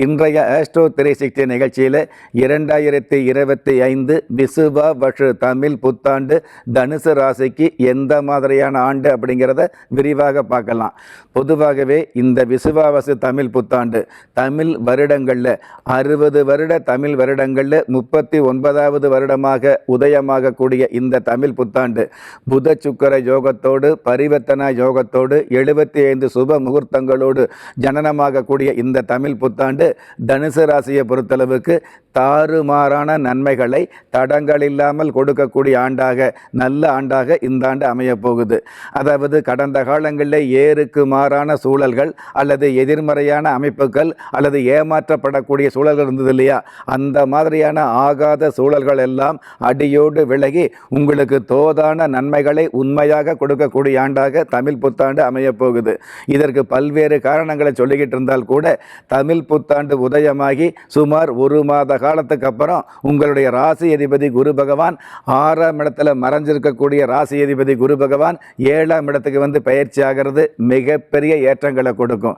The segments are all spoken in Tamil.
இன்றைய ஆஸ்ட்ரோ திரை சிக்ஸ்டி நிகழ்ச்சியில் இரண்டாயிரத்தி இருபத்தி ஐந்து விசுவா வஷு தமிழ் புத்தாண்டு தனுசு ராசிக்கு எந்த மாதிரியான ஆண்டு அப்படிங்கிறத விரிவாக பார்க்கலாம். பொதுவாகவே இந்த விசுவாவசு தமிழ் புத்தாண்டு தமிழ் வருடங்களில் அறுபது வருட தமிழ் வருடங்களில் முப்பத்தி ஒன்பதாவது வருடமாக உதயமாகக்கூடிய இந்த தமிழ் புத்தாண்டு புத சுக்கர யோகத்தோடு பரிவர்த்தனா யோகத்தோடு எழுபத்தி ஐந்து சுப முகூர்த்தங்களோடு ஜனனமாகக்கூடிய இந்த தமிழ் புத்தாண்டு தனுசு ராசியை பொறுத்தளவுக்கு தாறுமாறான நன்மைகளை தடங்கள் இல்லாமல் கொடுக்கக்கூடிய ஆண்டாக நல்ல ஆண்டாக இந்த ஆண்டு அமையப் போகுது அதாவது கடந்த காலங்களில் ஏருக்கு மாறான சூழல்கள் அல்லது எதிர்மறையான அமைப்புகள் அல்லது ஏமாற்றப்படக்கூடிய சூழல்கள் இருந்தது இல்லையா? அந்த மாதிரியான ஆகாத சூழல்கள் எல்லாம் அடியோடு விலகி உங்களுக்கு தோதான நன்மைகளை உண்மையாக கொடுக்கக்கூடிய ஆண்டாக தமிழ் புத்தாண்டு அமையப் போகுது இதற்கு பல்வேறு காரணங்களை சொல்லிக்கிட்டு இருந்தால் கூட தமிழ் புத்தாண்டு உதயமாகி சுமார் ஒரு மாத காலத்துக்கு அப்புறம் உங்களுடைய ராசி அதிபதி குரு பகவான் ஆறாம் இடத்துல மறைஞ்சிருக்கக்கூடிய ராசி அதிபதி குரு பகவான் ஏழாம் இடத்துக்கு வந்து பயிற்சி ஆகிறது மிகப்பெரிய ஏற்றங்களை கொடுக்கும்.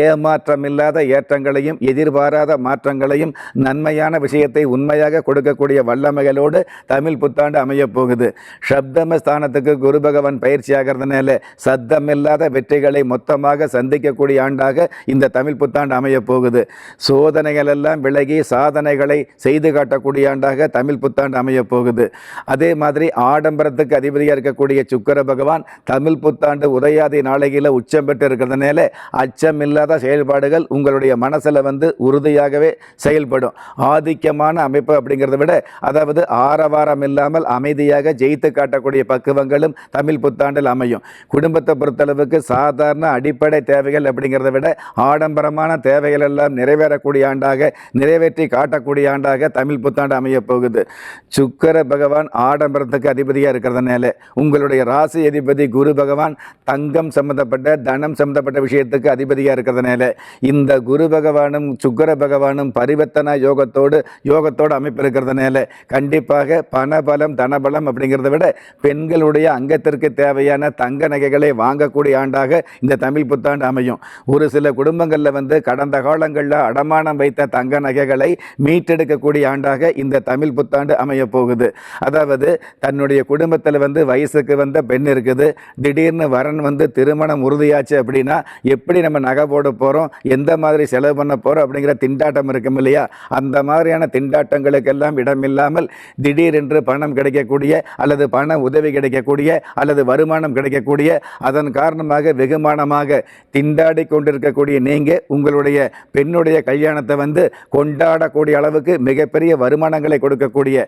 ஏமாற்றம் இல்லாத ஏற்றங்களையும் எதிர்பாராத மாற்றங்களையும் நன்மையான விஷயத்தை உண்மையாக கொடுக்கக்கூடிய வல்லமைகளோடு தமிழ் புத்தாண்டு அமையப் போகுது. சப்தம ஸ்தானத்துக்கு குரு பகவான் பயிற்சி ஆகிறதுனால சத்தமில்லாத வெற்றிகளை மொத்தமாக சந்திக்கக்கூடிய ஆண்டாக இந்த தமிழ் புத்தாண்டு அமையப் போகுது. சோதனைகள் எல்லாம் விலகி சாதனைகள் செய்து காட்டக்கூடிய ஆண்டாக தமிழ் புத்தாண்டு அமையப் போகுது. அதே மாதிரி ஆடம்பரத்துக்கு அதிபதியாக இருக்கக்கூடிய சுக்கர பகவான் தமிழ் புத்தாண்டு உதயாதி நாளையில் உச்சம் பெற்று இருக்கிறதுனால அச்சம் இல்லாத செயல்பாடுகள் உங்களுடைய மனசில் வந்து உறுதியாகவே செயல்படும். ஆதிக்கமான அமைப்பு அப்படிங்கிறத விட அதாவது ஆரவாரம் இல்லாமல் அமைதியாக ஜெயித்து காட்டக்கூடிய பக்குவங்களும் தமிழ் புத்தாண்டில் அமையும். குடும்பத்தை பொறுத்தளவுக்கு சாதாரண அடிப்படை தேவைகள் அப்படிங்கிறத விட ஆடம்பரமான தேவைகள் எல்லாம் நிறைவேறக்கூடிய ஆண்டாக நிறைவேற்றி காட்டக்கூடிய ஆண்டாக தமிழ் புத்தாண்டு அமையப் போகுது. சுக்கர பகவான் ஆடம்பரத்துக்கு அதிபதியாக இருக்கிறதுனால உங்களுடைய ராசி அதிபதி குரு பகவான் தங்கம் சம்பந்தப்பட்ட தனம் சம்பந்தப்பட்ட விஷயத்துக்கு அதிபதியாக இருக்கிறதுனால இந்த குரு பகவானும் சுக்கர பகவானும் பரிவர்த்தனா யோகத்தோடு யோகத்தோடு அமைப்பு இருக்கிறதுனால கண்டிப்பாக பணபலம் தனபலம் அப்படிங்கிறத விட பெண்களுடைய அங்கத்திற்கு தேவையான தங்க நகைகளை வாங்கக்கூடிய ஆண்டாக இந்த தமிழ் புத்தாண்டு அமையும். ஒரு சில குடும்பங்களில் வந்து கடந்த காலங்களில் அடமானம் வைத்த தங்க நகைகளை மீட்டெடுக்கக்கூடிய ஆண்டாக இந்த தமிழ் புத்தாண்டு அமைய போகுது. அதாவது தன்னுடைய குடும்பத்தில் வந்து வயசுக்கு வந்த பெண் இருக்குது. திடீர்னு வரன் வந்து திருமணம் உறுதியாச்சு அப்படின்னா எப்படி நம்ம நகை போட போகிறோம் எந்த மாதிரி செலவு பண்ண போகிறோம் அப்படிங்கிற திண்டாட்டம் இருக்கும் இல்லையா? அந்த மாதிரியான திண்டாட்டங்களுக்கெல்லாம் இடமில்லாமல் திடீரென்று பணம் கிடைக்கக்கூடிய அல்லது பண உதவி கிடைக்கக்கூடிய அல்லது வருமானம் கிடைக்கக்கூடிய அதன் காரணமாக வெகுமானமாக திண்டாடி கொண்டிருக்கக்கூடிய நீங்கள் உங்களுடைய பெண்ணுடைய கல்யாணத்தை வந்து கொண்டாடக்கூடிய அளவு இந்தியாவுக்கு மிகப்பெரிய வருமானங்களை கொடுக்கக்கூடிய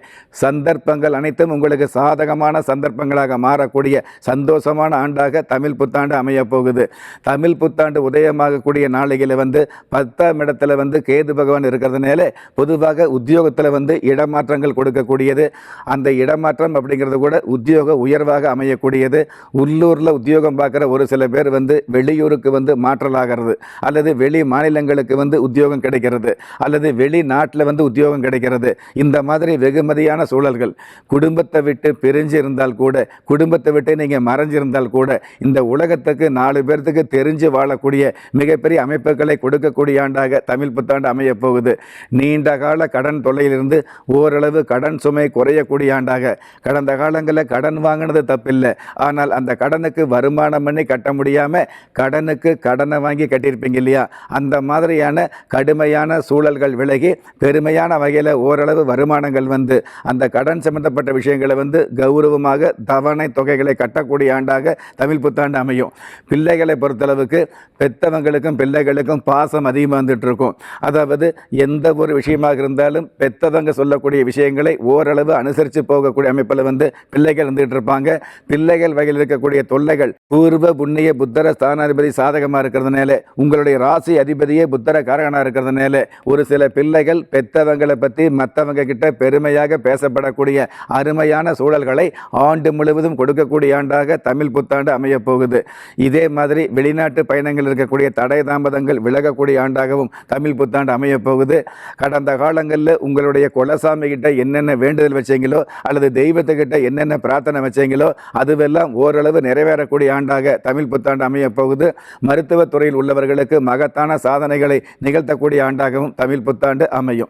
சந்தர்ப்பங்கள் அனைத்தும் உங்களுக்கு சாதகமான சந்தர்ப்பங்களாக மாறக்கூடிய சந்தோஷமான ஆண்டாக தமிழ் புத்தாண்டு அமையப்போகுது. தமிழ் புத்தாண்டு உதயமாகக்கூடிய நாளையில் வந்து பத்தாம் இடத்துல வந்து கேது பகவான் இருக்கிறதுனால பொதுவாக உத்தியோகத்தில் வந்து இடமாற்றங்கள் கொடுக்கக்கூடியது. அந்த இடமாற்றம் அப்படிங்கிறது கூட உத்தியோக உயர்வாக அமையக்கூடியது. உள்ளூரில் உத்தியோகம் பார்க்குற ஒரு சில பேர் வந்து வெளியூருக்கு வந்து மாற்றலாகிறது. அல்லது வெளி மாநிலங்களுக்கு வந்து உத்தியோகம் கிடைக்கிறது. அல்லது வெளிநாட்டில் வந்து உத்தியோகம் கிடைக்கிறது. இந்த மாதிரி வெகுமதியான சூழல்கள். குடும்பத்தை விட்டு பிரிஞ்சு இருந்தால் கூட குடும்பத்தை விட்டு நீங்கள் மறைஞ்சிருந்தால் கூட இந்த உலகத்துக்கு நாலு பேர்த்துக்கு தெரிஞ்சு வாழக்கூடிய மிகப்பெரிய அமைப்புகளை கொடுக்கக்கூடிய ஆண்டாக தமிழ் புத்தாண்டு அமையப்போகுது நீண்ட கால கடன் தொல்லையிலிருந்து ஓரளவு கடன் சுமை குறையக்கூடிய ஆண்டாக. கடந்த காலங்களில் கடன் வாங்கினது தப்பில்லை. ஆனால் அந்த கடனுக்கு வருமானம் பண்ணி கட்ட முடியாமல் கடனுக்கு கடனை வாங்கி கட்டியிருப்பீங்க இல்லையா? அந்த மாதிரியான கடுமையான சூழல்கள் விலகி பெருமை பெருமையான வகையில் ஓரளவு வருமானங்கள் வந்து அந்த கடன் சம்பந்தப்பட்ட விஷயங்களை வந்து கௌரவமாக தவணை தொகைகளை கட்டக்கூடிய ஆண்டாக தமிழ் புத்தாண்டு அமையும். பிள்ளைகளை பொறுத்தளவுக்கு பெத்தவங்களுக்கும் பிள்ளைகளுக்கும் பாசம் அதிகமாக வந்துட்டு இருக்கும் அதாவது எந்த ஒரு விஷயமாக இருந்தாலும் பெத்தவங்க சொல்லக்கூடிய விஷயங்களை ஓரளவு அனுசரித்து போகக்கூடிய அமைப்பில் வந்து பிள்ளைகள் வந்துகிட்டு இருப்பாங்க பிள்ளைகள் வகையில் இருக்கக்கூடிய தொல்லைகள் பூர்வ புண்ணிய புத்தர ஸ்தானாதிபதி சாதகமாக இருக்கிறதுனால உங்களுடைய ராசி அதிபதியே புத்தர காரகனாக இருக்கிறதுனால ஒரு சில பிள்ளைகள் பெத்தவங்களை பற்றி மற்றவங்க கிட்ட பெருமையாக பேசப்படக்கூடிய அருமையான சூழல்களை ஆண்டு முழுவதும் கொடுக்கக்கூடிய ஆண்டாக தமிழ் புத்தாண்டு அமையப் போகுது. இதே மாதிரி வெளிநாட்டு பயணங்கள் இருக்கக்கூடிய தடை தாமதங்கள் விலகக்கூடிய ஆண்டாகவும் தமிழ் புத்தாண்டு அமையப் போகுது. கடந்த காலங்களில் உங்களுடைய குலசாமி கிட்ட என்னென்ன வேண்டுதல் வச்சீங்களோ அல்லது தெய்வத்துக்கிட்ட என்னென்ன பிரார்த்தனை வச்சீங்களோ அதுவெல்லாம் ஓரளவு நிறைவேறக்கூடிய ஆண்டாக தமிழ் புத்தாண்டு அமையப் போகுது. மருத்துவத் துறையில் உள்ளவர்களுக்கு மகத்தான சாதனைகளை நிகழ்த்தக்கூடிய ஆண்டாகவும் தமிழ் புத்தாண்டு அமையும்.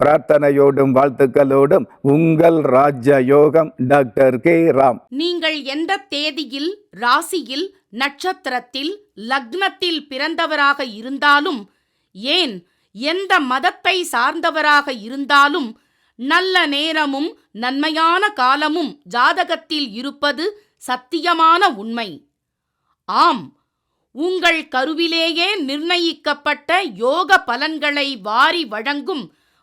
பிரார்த்தனையோடும் வாழ்த்துக்களோடும் உங்கள் ராஜ யோகம் டாக்டர் கே. ராம். நீங்கள் எந்த தேதியில் ராசியில் நட்சத்திரத்தில் லக்னத்தில் பிறந்தவராக இருந்தாலும் ஏன் எந்த மதத்தை சார்ந்தவராக இருந்தாலும் நல்ல நேரமும் நன்மையான காலமும் ஜாதகத்தில் இருப்பது சத்தியமான உண்மை. ஆம் உங்கள் கருவிலேயே நிர்ணயிக்கப்பட்ட யோக பலன்களை வாரி வழங்கும்